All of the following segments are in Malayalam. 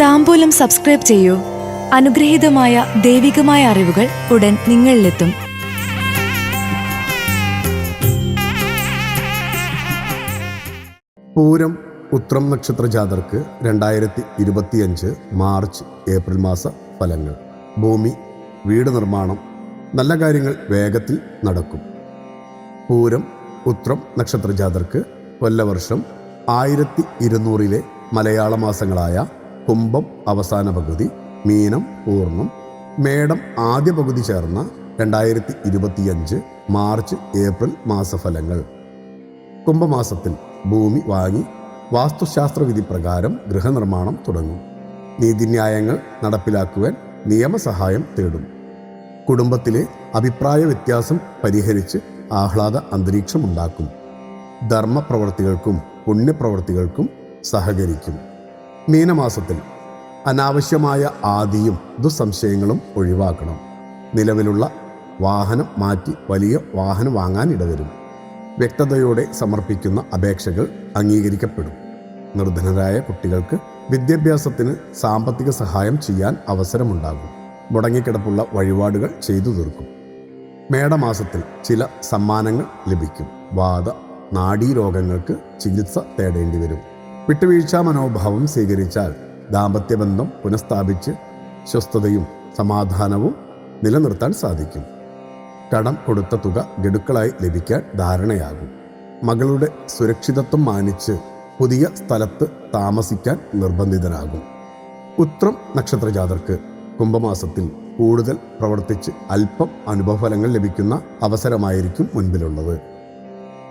താമ്പൂലം സബ്സ്ക്രൈബ് ചെയ്യൂ. അനുഗ്രഹീതമായ ദൈവികമായ അറിവുകൾ ഉടൻ നിങ്ങളിലെത്തും. പൂരം ഉത്രം നക്ഷത്ര ജാതർക്ക് രണ്ടായിരത്തി ഇരുപത്തിയഞ്ച് മാർച്ച് ഏപ്രിൽ മാസ ഫലങ്ങൾ. ഭൂമി വീട് നിർമ്മാണം നല്ല കാര്യങ്ങൾ വേഗത്തിൽ നടക്കും. പൂരം ഉത്രം നക്ഷത്ര ജാതർക്ക് കൊല്ലവർഷം ആയിരത്തി ഇരുന്നൂറിലെ മലയാള മാസങ്ങളായ കുംഭം അവസാന പകുതി മീനം പൂർണം. മേടം ആദ്യ പകുതി ചേർന്ന രണ്ടായിരത്തി ഇരുപത്തിയഞ്ച് മാർച്ച് ഏപ്രിൽ മാസഫലങ്ങൾ. കുംഭമാസത്തിൽ ഭൂമി വാങ്ങി വാസ്തുശാസ്ത്രവിധി പ്രകാരം ഗൃഹനിർമ്മാണം തുടങ്ങും. നീതിന്യായങ്ങൾ നടപ്പിലാക്കുവാൻ നിയമസഹായം തേടും. കുടുംബത്തിലെ അഭിപ്രായ വ്യത്യാസം പരിഹരിച്ച് ആഹ്ലാദ അന്തരീക്ഷമുണ്ടാക്കും. ധർമ്മപ്രവർത്തികൾക്കും പുണ്യപ്രവർത്തികൾക്കും സഹകരിക്കും. മീനമാസത്തിൽ അനാവശ്യമായ ആദിയും ദുസ്സംശയങ്ങളും ഒഴിവാക്കണം. നിലവിലുള്ള വാഹനം മാറ്റി വലിയ വാഹനം വാങ്ങാൻ ഇടവരും. വ്യക്തതയോടെ സമർപ്പിക്കുന്ന അപേക്ഷകൾ അംഗീകരിക്കപ്പെടും. നിർധനരായ കുട്ടികൾക്ക് വിദ്യാഭ്യാസത്തിന് സാമ്പത്തിക സഹായം ചെയ്യാൻ അവസരമുണ്ടാകും. മുടങ്ങിക്കിടപ്പുള്ള വഴിപാടുകൾ ചെയ്തു തീർക്കും. മേടമാസത്തിൽ ചില സമ്മാനങ്ങൾ ലഭിക്കും. വാദ നാഡീരോഗങ്ങൾക്ക് ചികിത്സ തേടേണ്ടി വരും. വിട്ടുവീഴ്ച മനോഭാവം സ്വീകരിച്ചാൽ ദാമ്പത്യബന്ധം പുനഃസ്ഥാപിച്ച് സ്വസ്ഥതയും സമാധാനവും നിലനിർത്താൻ സാധിക്കും. കടം കൊടുത്ത തുക ഗഡുക്കളായി ലഭിക്കാൻ ധാരണയാകും. മകളുടെ സുരക്ഷിതത്വം മാനിച്ച് പുതിയ സ്ഥലത്ത് താമസിക്കാൻ നിർബന്ധിതനാകും. ഉത്രം നക്ഷത്രജാതർക്ക് കുംഭമാസത്തിൽ കൂടുതൽ പ്രവർത്തിച്ച് അല്പം അനുഭവഫലങ്ങൾ ലഭിക്കുന്ന അവസരമായിരിക്കും മുൻപിലുള്ളത്.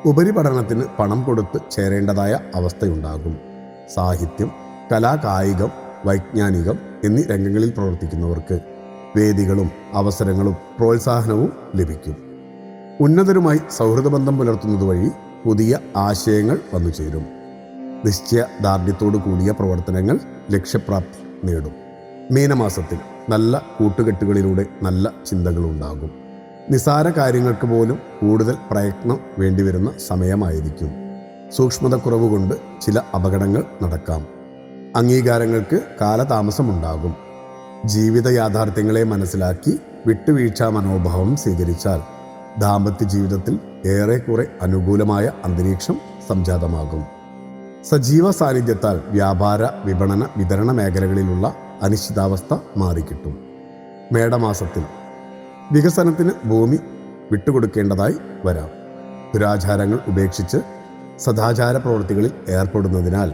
ഉപരിപഠനത്തിന് പണം കൊടുത്ത് ചേരേണ്ടതായ അവസ്ഥയുണ്ടാകും. സാഹിത്യം കലാകായികം വൈജ്ഞാനികം എന്നീ രംഗങ്ങളിൽ പ്രവർത്തിക്കുന്നവർക്ക് വേദികളും അവസരങ്ങളും പ്രോത്സാഹനവും ലഭിക്കും. ഉന്നതരുമായി സൗഹൃദബന്ധം പുലർത്തുന്നത് വഴി പുതിയ ആശയങ്ങൾ വന്നു ചേരും. നിശ്ചയദാർഢ്യത്തോടു കൂടിയ പ്രവർത്തനങ്ങൾ ലക്ഷ്യപ്രാപ്തി നേടും. മീനമാസത്തിൽ നല്ല കൂട്ടുകെട്ടുകളിലൂടെ നല്ല ചിന്തകളുണ്ടാകും. നിസാര കാര്യങ്ങൾക്ക് പോലും കൂടുതൽ പ്രയത്നം വേണ്ടിവരുന്ന സമയമായിരിക്കും. സൂക്ഷ്മതക്കുറവ് കൊണ്ട് ചില അപകടങ്ങൾ നടക്കാം. അംഗീകാരങ്ങൾക്ക് കാലതാമസമുണ്ടാകും. ജീവിത യാഥാർത്ഥ്യങ്ങളെ മനസ്സിലാക്കി വിട്ടുവീഴ്ച മനോഭാവം സ്വീകരിച്ചാൽ ദാമ്പത്യ ജീവിതത്തിൽ ഏറെക്കുറെ അനുകൂലമായ അന്തരീക്ഷം സംജാതമാകും. സജീവ സാന്നിധ്യത്താൽ വ്യാപാര വിപണന വിതരണ മേഖലകളിലുള്ള അനിശ്ചിതാവസ്ഥ മാറിക്കിട്ടും. മേടമാസത്തിൽ വികസനത്തിന് ഭൂമി വിട്ടുകൊടുക്കേണ്ടതായി വരാം. ദുരാചാരങ്ങൾ ഉപേക്ഷിച്ച് സദാചാര പ്രവൃത്തികളിൽ ഏർപ്പെടുന്നതിനാൽ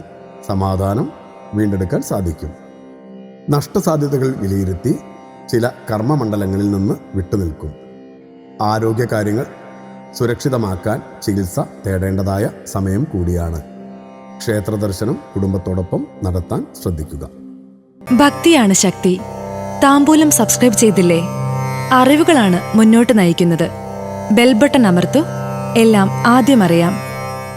സമാധാനം വീണ്ടെടുക്കാൻ സാധിക്കും. നഷ്ടസാധ്യതകൾ വിലയിരുത്തി ചില കർമ്മമണ്ഡലങ്ങളിൽ നിന്ന് വിട്ടുനിൽക്കും. ആരോഗ്യകാര്യങ്ങൾ സുരക്ഷിതമാക്കാൻ ചികിത്സ തേടേണ്ടതായ സമയം കൂടിയാണ്. ക്ഷേത്ര ദർശനം കുടുംബത്തോടൊപ്പം നടത്താൻ ശ്രദ്ധിക്കുക. ഭക്തിയാണ് ശക്തി. താമ്പൂലം സബ്സ്ക്രൈബ് ചെയ്തില്ലേ? അറിവുകളാണ് മുന്നോട്ട് നയിക്കുന്നത്. ബെൽബട്ടൺ അമർത്തു. എല്ലാം ആദ്യം അറിയാം.